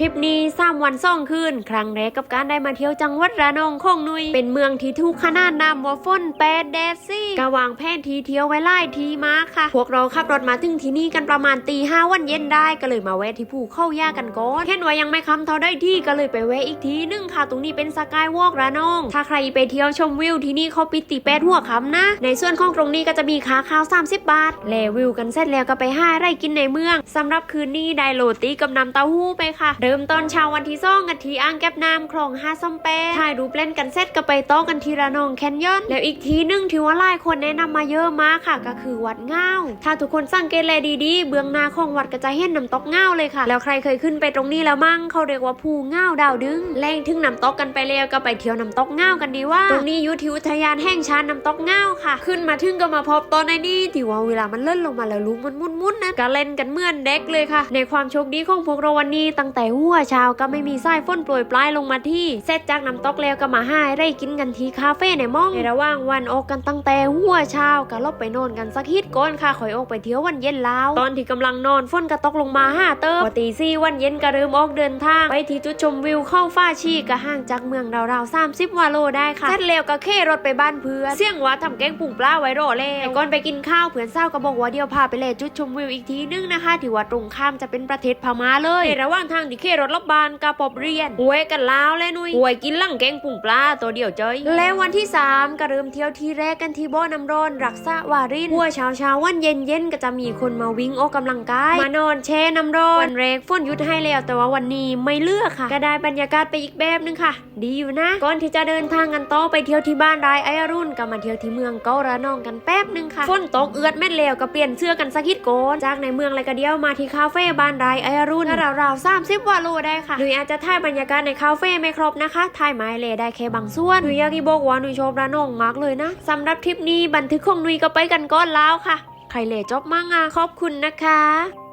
ทริปนี้สามวันซ่องคืนครั้งแรกกับการได้มาเที่ยวจังหวัดระนองของนุย เป็นเมืองที่ถูกขนานนามว่าฝนแปดแดดซี่กะวางแผนทีเที่ยวไว้ไล่ทีมาค่ะ พวกเราขับรถมาถึงที่นี่กันประมาณตีห้าวันเย็นได้ก็เลยมาแวะที่ภูเข้าย่ากันก่อนเห็นว่ายังไม่คำเท่าได้ที่ก็เลยไปแวะอีกทีนึงค่ะ ตรงนี้เป็นสกายวอล์กระนอง ถ้าใครไปเที่ยวชมวิวที่นี่เขาปิดตีแปดหัวคำนะ ในส่วนของตรงนี้ก็จะมีขาข้าว 30 บาทแลวิวกันเสร็จแล้วก็ไปห้าไร่กินในเมืองสำหรับคืนนี้ได้โรตีกับน้ำเต้าหู้ไปค่ะริ่มตอนเช้าวันที่สองกันที่อ่างแก็บน้ำคลองห้าส้มแปะถ่ายรูปเล่นกันเสร็จก็ไปโต๊ะกันที่ระนองแคนยอนแล้วอีกทีหนึงที่ว่าหลายคนแนะนำมาเยอะมากค่ะ ก็คือวัดเงาถ้าทุกคนสังเกตแลดีๆ เบื้องหน้าของวัดก็จะเห็นน้ำตกเงาเลยค่ะ แล้วใครเคยขึ้นไปตรงนี้แล้วมั่งเขาเรียกว่าภูเงาดาวดึงแรงถึงน้ำตกกันไปแล้วก็ไปเที่ยวน้ำตกเงากันดีว่า ตรงนี้ยุทธอุทยานแห่งชาติน้ำตกเงาค่ะ ขึ้นมาถึงก็มาพบตอนในนี่ที่ว่าเวลามันเลื่อนลงมาแล้วลูกมันมุนๆนะก็เล่นกันเหมือนเด็กเลยค่ะ ในความโชคดีของพวกเราวันนี้ตั้งแต่หัวเช้าก็ไม่มีสายฝนโปรยปลายลงมาที่เสร็จจากน้ำตกแล้วก็มาห้าไร่กินกันที่คาเฟ่ในม่องในระหว่างวันออกกันตั้งแต่หัวเช้าก็ลบไปนอนกันสักฮิตก่อนค่ะคอยออกไปเที่ยววันเย็นแล้วตอนที่กำลังนอนฝนก็ตกลงมาห้าเติมพอตีสี่วันเย็นก็เริ่มออกเดินทาง ไปที่จุดชมวิวเข้าฟ้าชีก็ห่างจากเมืองราวๆ30วาโลได้ค่ะเสร็จแล้วก็เข่รถไปบ้านเพื่อนเสี่ยงว่าทำแกงปุ่งปลาไว้รอแล้วก่อนไปกินข้าวเพื่อนเศร้าก็บอกว่าเดี๋ยวพาไปเลยจุดชมวิวอีกทีนึงนะคะที่ว่าตรงข้ามจะเป็นประเทศพม่าเลยในระหว่างทางที่เข่รถรบบานก็ปอบเรียนหวยกันลาวเลยนุยหวยกินหลังแกงปุ่งปลาตัวเดียวเจยแล้ววันที่ 3 ก็เริ่มเที่ยวที่แรกกันที่บ่อน้ำร้อนรักษาวารินหัวเช้าเช้าๆวันเย็นเย็นๆก็จะมีคนมาวิ่งออกกำลังกาย มานอนแช่น้ำร้อนวันแรกฝนหยุดให้แล้วแต่ว่าวันนี้ไม่เลือกค่ะ ก็ได้บรรยากาศไปอีกแบบนึงค่ะ ดีอยู่นะ ก่อนที่จะเดินทางกันต่อไปเที่ยวที่บ้านรายไออรุณก็มาเที่ยวที่เมืองเการะนองกันแป๊บนึงค่ะฝนตกเอือดแม่นแล้วก็เปลี่ยนเสื้อกันสักฮิตโกอนจากในเมืองเลยก็เดียวมาที่คาเฟ่บ้านรายไออรุณถ้าราวๆ30วาโลได้ค่ะหนูอาจจะถ่ายบรรยากาศในคาเฟ่ไม่ครบนะคะถ่ายไม้เลยได้แค่บางส่วนหนูอยากที่บอกว่าหนูชอบระนองมากเลยนะสำหรับทริปนี้บันทึกของหนุยก็ไปกันก้อนแล้วค่ะ ใครเลจบมั่งอะขอบคุณนะคะ